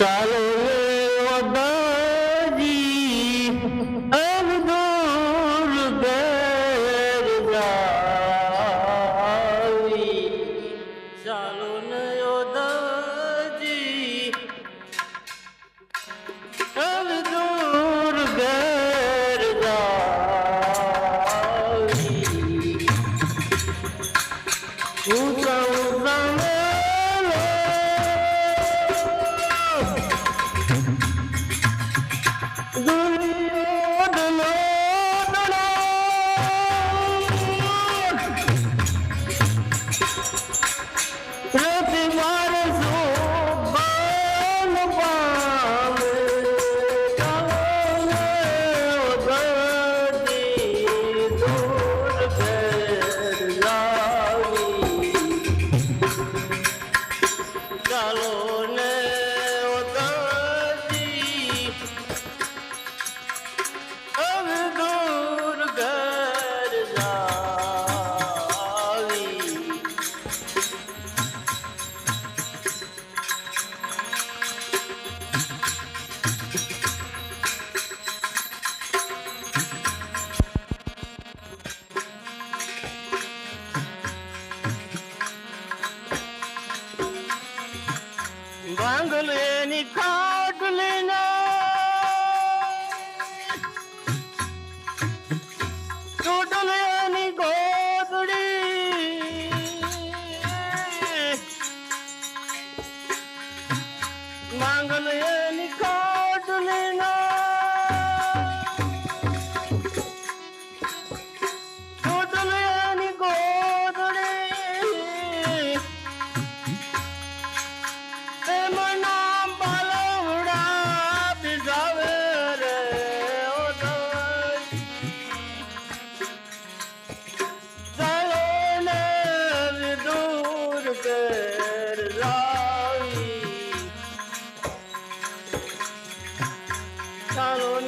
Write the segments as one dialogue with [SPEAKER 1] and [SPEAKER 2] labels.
[SPEAKER 1] Shalom બાંગલેની ખાટલીના ચોટલિયાની ગોદડી. માંગલિયાની কারণ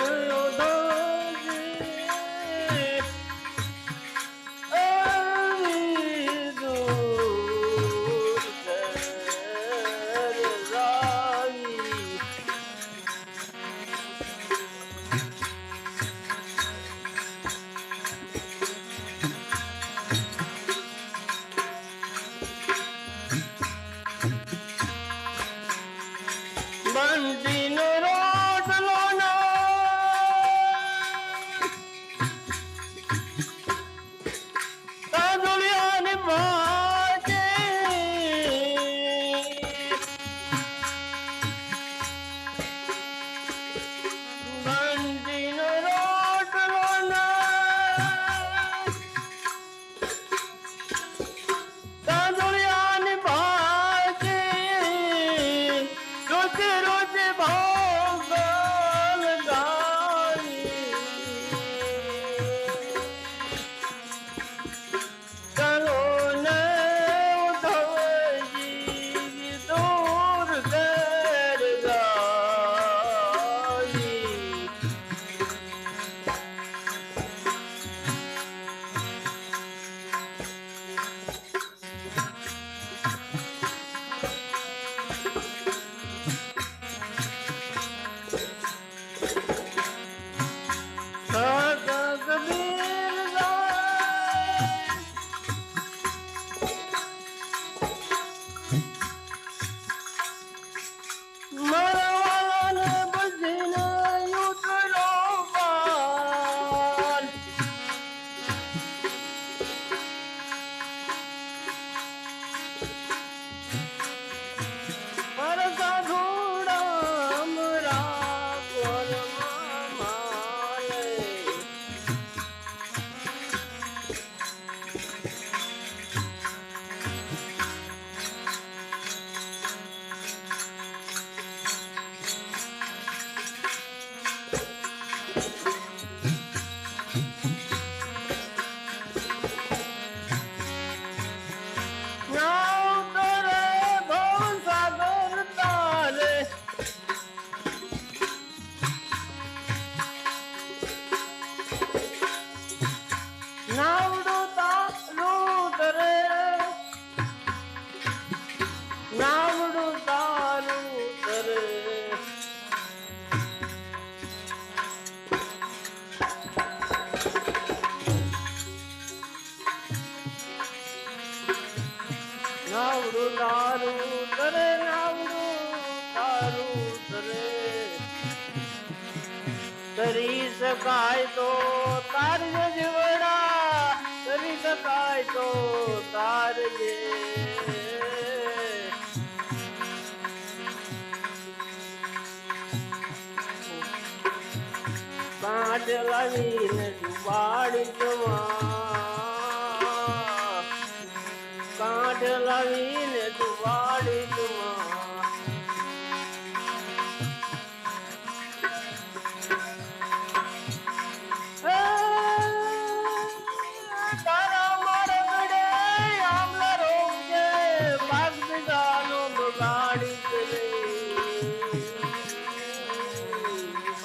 [SPEAKER 1] નાવડું તારું તરે નાવડું, તારું તરે તરી શકાય તો તારું જ વડા, તરી શકાય તો તાર જે. લાવીને ડુબાડી જવા.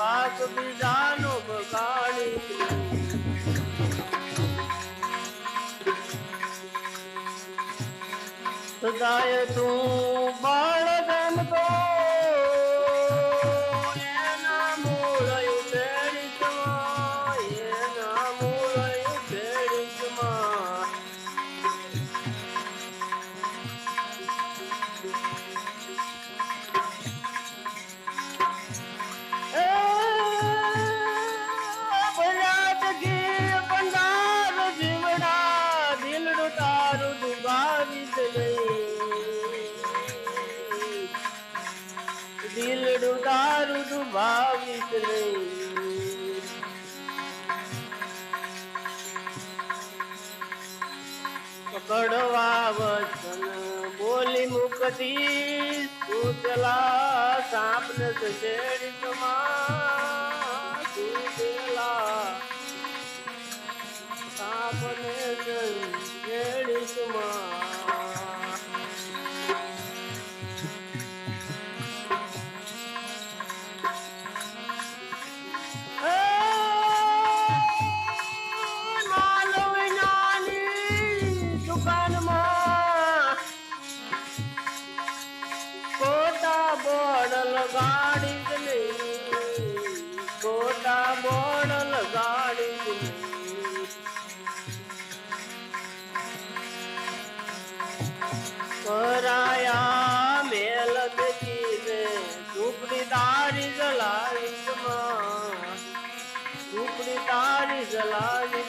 [SPEAKER 1] પાક બીજાનો બગાડી. સદાય તું પકડવા વચન બોલી મુકતી તું પેલા સાપને છેડી તમા તું પેલા સાપને તમા લગાડી ખોટા બોર્ડ લગાડી કરાયા મેલ દેખીને ઝૂંપડી તારી જલાવી ઝૂંપડી તારી જલાવી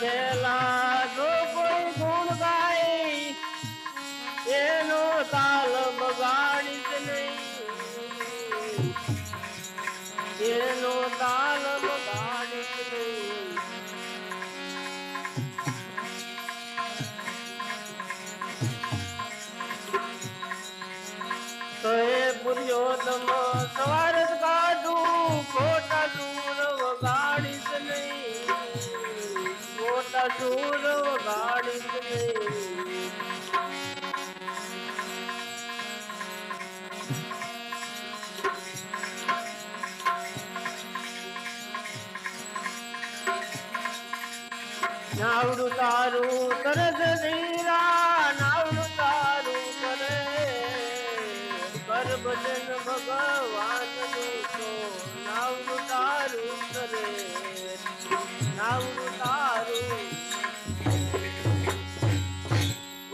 [SPEAKER 1] કાલા ખોટા સૂર વગાડી જ નહીં નાવડું તારું તરત ધીરા નાવડું તારું કરે કર ભજન ભગવાનનું તો નાવડું તારું કરે નાવડું તારું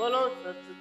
[SPEAKER 1] बोलो सच